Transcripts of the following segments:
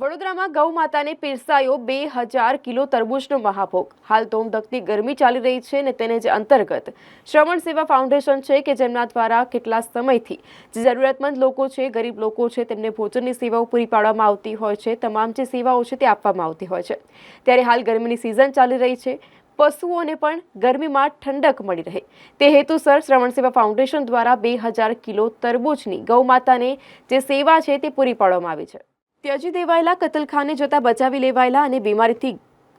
વડોદરામાં ગૌ માતાને પીરસાયો બે હજાર કિલો તરબૂચનો મહાભોગ. હાલ ધોમધકતી ગરમી ચાલી રહી છે અને તેને જે અંતર્ગત શ્રવણ સેવા ફાઉન્ડેશન છે કે જેમના દ્વારા કેટલા સમયથી જે જરૂરિયાતમંદ લોકો છે, ગરીબ લોકો છે, તેમને ભોજનની સેવાઓ પૂરી પાડવામાં આવતી હોય છે, તમામ જે સેવાઓ છે તે આપવામાં આવતી હોય છે. ત્યારે હાલ ગરમીની સિઝન ચાલી રહી છે. પશુઓને પણ ગરમીમાં ઠંડક મળી રહે. તે હેતુસર શ્રવણ સેવા ફાઉન્ડેશન દ્વારા બે હજાર કિલો તરબૂચની ગૌ માતાને જે સેવા છે તે પૂરી પાડવામાં આવી છે. ત્યજી દેવાયેલા કતલખાને જતા બચાવી લેવાયેલા અને બીમારીથી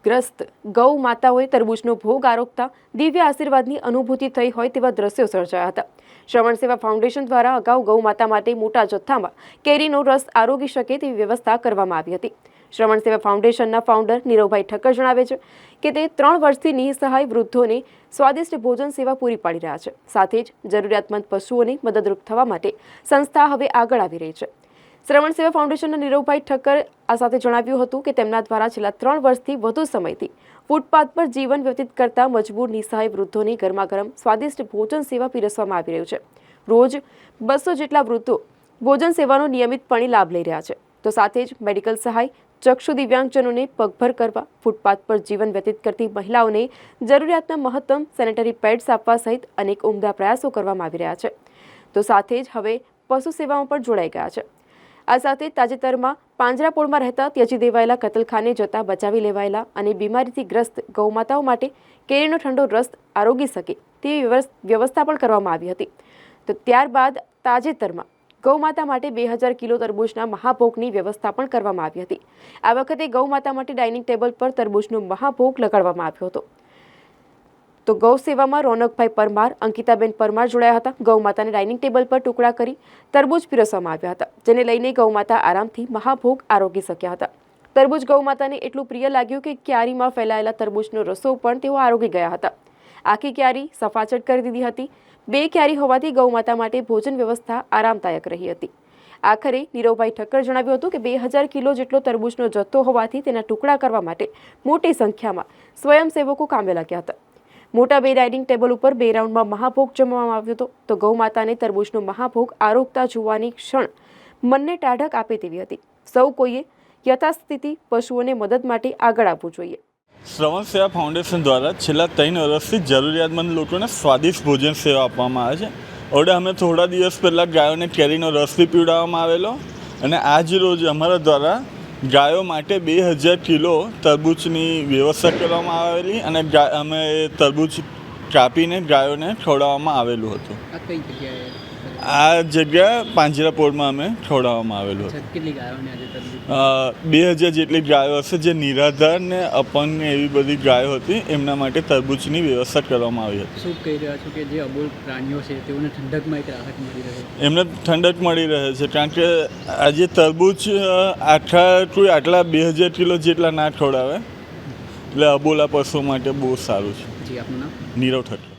ગ્રસ્ત ગૌ માતાઓએ તરબૂચનો ભોગ આરોગતા દિવ્ય આશીર્વાદની અનુભૂતિ થઈ હોય તેવા દ્રશ્યો સર્જાયા હતા. શ્રવણ સેવા ફાઉન્ડેશન દ્વારા અગાઉ ગૌ માતા માટે મોટા જથ્થામાં કેરીનો રસ આરોગી શકે તેવી વ્યવસ્થા કરવામાં આવી હતી. શ્રવણ સેવા ફાઉન્ડેશનના ફાઉન્ડર નીરવભાઈ ઠક્કર જણાવે છે કે તે ત્રણ વર્ષથી નિઃસહાય વૃદ્ધોને સ્વાદિષ્ટ ભોજન સેવા પૂરી પાડી રહ્યા છે. સાથે જ જરૂરિયાતમંદ પશુઓને મદદરૂપ થવા માટે સંસ્થા હવે આગળ આવી રહી છે. શ્રવણ સેવા ફાઉન્ડેશનના નીરવભાઈ ઠક્કર આ સાથે જણાવ્યું હતું કે તેમના દ્વારા છેલ્લા ત્રણ વર્ષથી વધુ સમયથી ફૂટપાથ પર જીવન વ્યતીત કરતા મજબૂર નિસહાય વૃદ્ધોની ગરમાગરમ સ્વાદિષ્ટ ભોજન સેવા પીરસવામાં આવી રહ્યું છે. રોજ બસો જેટલા વૃદ્ધો ભોજન સેવાનો નિયમિતપણે લાભ લઈ રહ્યા છે. તો સાથે જ મેડિકલ સહાય, ચક્ષુ દિવ્યાંગજનોને પગભર કરવા, ફૂટપાથ પર જીવન વ્યતીત કરતી મહિલાઓને જરૂરિયાતના મહત્તમ સેનેટરી પેડ્સ આપવા સહિત અનેક ઉમદા પ્રયાસો કરવામાં આવી રહ્યા છે. તો સાથે જ હવે પશુ સેવાઓ પણ જોડાઈ ગયા છે. આ સાથે તાજેતરમાં પાંજરાપોળમાં રહેતા ત્યજી દેવાયેલા કતલખાને જતા બચાવી લેવાયેલા અને બીમારીથી ગ્રસ્ત ગૌમાતાઓ માટે કેરીનો ઠંડો રસ આરોગી શકે તેવી વ્યવસ્થા પણ કરવામાં આવી હતી. તો ત્યારબાદ તાજેતરમાં ગૌમાતા માટે બે હજાર કિલો તરબૂચના મહાભોગની વ્યવસ્થા પણ કરવામાં આવી હતી. આ વખતે ગૌમાતા માટે ડાઇનિંગ ટેબલ પર તરબૂચનો મહાભોગ લગાડવામાં આવ્યો હતો. તો ગૌ સેવામાં રોનકભાઈ પરમાર, અંકિતાબેન પરમાર જોડાયા હતા. ગૌ માતાને ડાઇનિંગ ટેબલ પર ટુકડા કરી તરબૂજ પીરસવામાં આવ્યા હતા, જેને લઈને ગૌ માતા આરામથી મહાભોગ આરોગી શક્યા હતા. તરબૂજ ગૌ માતાને એટલું પ્રિય લાગ્યું કે ક્યારીમાં ફેલાયેલા તરબૂજનો રસો પણ તેઓ આરોગી ગયા હતા. આખી ક્યારી સફાચટ કરી દીધી હતી. બે ક્યારી હોવાથી ગૌ માતા માટે ભોજન વ્યવસ્થા આરામદાયક રહી હતી. આખરે નીરવભાઈ ઠક્કર જણાવ્યું હતું કે બે હજાર કિલો જેટલો તરબૂચનો જથ્થો હોવાથી તેના ટુકડા કરવા માટે મોટી સંખ્યામાં સ્વયંસેવકો કામે લાગ્યા હતા. મોટા બે ડાઇનિંગ ટેબલ ઉપર બે રાઉન્ડમાં મહાભોગ જમવામાં આવ્યો હતો. તો ગૌ માતાને તરબૂચનો મહાભોગ આરોગતા જોવાની ક્ષણ મનને ટાઢક આપે તેવી હતી. સૌ કોઈએ યથાસ્થિતિ પશુઓને મદદ માટે આગળ આવવું જોઈએ. શ્રવણ સેવા ફાઉન્ડેશન દ્વારા છેલ્લા ત્રણ વર્ષથી જરૂરિયાતમંદ લોકોને સ્વાદિષ્ટ ભોજન સેવા આપવામાં આવે છે. ઓડે અમે થોડા દિવસ પહેલાં ગાયોને કેરીનો રસ બી પીવડાવવામાં આવેલો અને આજ રોજ અમારા દ્વારા ગાયો માટે બે હજાર કિલો તરબૂચની વ્યવસ્થા કરવામાં આવેલી અને અમે તરબૂચ કાપીને ગાયોને ખવડાવવામાં આવેલું હતું. આ જગ્યા પાંજરાપોળમાં અમે ખવડાવવામાં આવેલું બે હજાર જેટલી ગાયો હશે જે નિરાધાર ને અપંગ એવી બધી ગાયો હતી એમના માટે તરબૂચની વ્યવસ્થા કરવામાં આવી હતી. શું કહી રહ્યા છો કે જે અબોલ પ્રાણીઓ છે તેઓને ઠંડકમાં એક રાહત મળી રહે? એમને ઠંડક મળી રહે છે કારણ કે આજે તરબૂચ આખા કોઈ આટલા બે હજાર કિલો જેટલા ના ખવડાવે. એટલે અબોલા પશુઓ માટે બહુ સારું છે. જી આપનું નામ? નીરવ ઠક્કર.